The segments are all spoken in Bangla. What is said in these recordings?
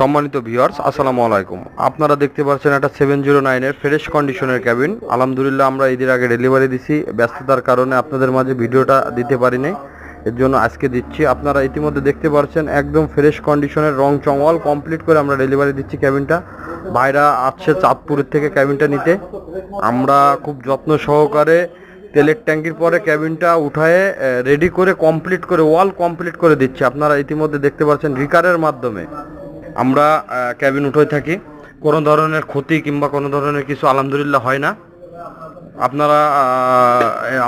সম্মানিত ভিউয়ার্স আসসালামু আলাইকুম। আপনারা দেখতে পাচ্ছেন একটা সেভেন জিরো নাইনের ফ্রেশ কন্ডিশনের ক্যাবিন আলহামদুলিল্লাহ, আমরা ঈদের আগে ডেলিভারি দিছি। ব্যস্ততার কারণে আপনাদের মাঝে ভিডিওটা দিতে পারিনি এর জন্য আজকে দিচ্ছি। আপনারা ইতিমধ্যে দেখতে পাচ্ছেন একদম ফ্রেশ কন্ডিশনের রং চংওয়াল কমপ্লিট করে আমরা ডেলিভারি দিচ্ছি ক্যাবিনটা ভাইরা আসছে চাঁদপুরের থেকে ক্যাবিনটা নিতে। আমরা খুব যত্ন সহকারে তেলের ট্যাঙ্কির পরে ক্যাবিনটা উঠায়ে রেডি করে কমপ্লিট করে ওয়াল কমপ্লিট করে দিচ্ছি। আপনারা ইতিমধ্যে দেখতে পাচ্ছেন রিকারের মাধ্যমে। আমরা ক্যাবিন উঠে থাকি। কোনো ধরনের ক্ষতি কিংবা কোনো ধরনের কিছু আলহামদুলিল্লাহ হয় না। আপনারা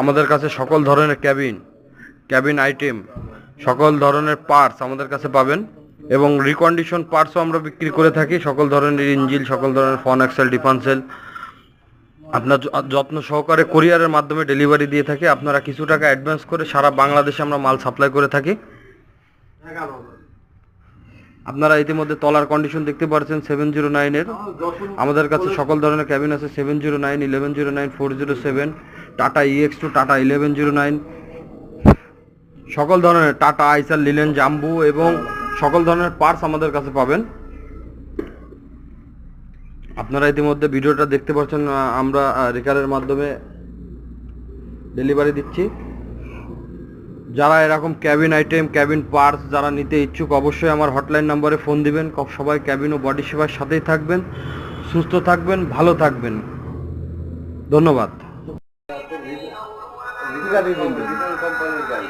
আমাদের কাছে সকল ধরনের ক্যাবিন ক্যাবিন আইটেম সকল ধরনের পার্টস আমাদের কাছে পাবেন এবং রিকন্ডিশন পার্টসও আমরা বিক্রি করে থাকি। সকল ধরনের ইঞ্জিল সকল ধরনের ফন এক্সেল ডিফান্সেল আপনার যত্ন সহকারে কোরিয়ারের মাধ্যমে ডেলিভারি দিয়ে থাকি। আপনারা কিছু টাকা অ্যাডভান্স করে সারা বাংলাদেশে আমরা মাল সাপ্লাই করে থাকি। আপনারা ইতিমধ্যে তলার কন্ডিশন দেখতে পাচ্ছেন সেভেন জিরো নাইনের আমাদের কাছে সকল ধরনের ক্যাবিন আছে seven zero nine eleven zero nine four zero seven Tata EX two Tata eleven zero nine সকল ধরনের টাটা আইসার লিলেন জাম্বু এবং সকল ধরনের পার্স আমাদের কাছে পাবেন। আপনারা ইতিমধ্যে ভিডিওটা দেখতে পাচ্ছেন, আমরা রেকারের মাধ্যমে ডেলিভারি দিচ্ছি। যারা এরকম ক্যাবিন আইটেম ক্যাবিন পার্টস যারা নিতে ইচ্ছুক, অবশ্যই আমার হটলাইন নম্বরে ফোন দিবেন। সবাই ক্যাবিন ও বডি সেবার সাথেই থাকবেন। সুস্থ থাকবেন, ভালো থাকবেন। ধন্যবাদ। কোম্পানির গাড়ি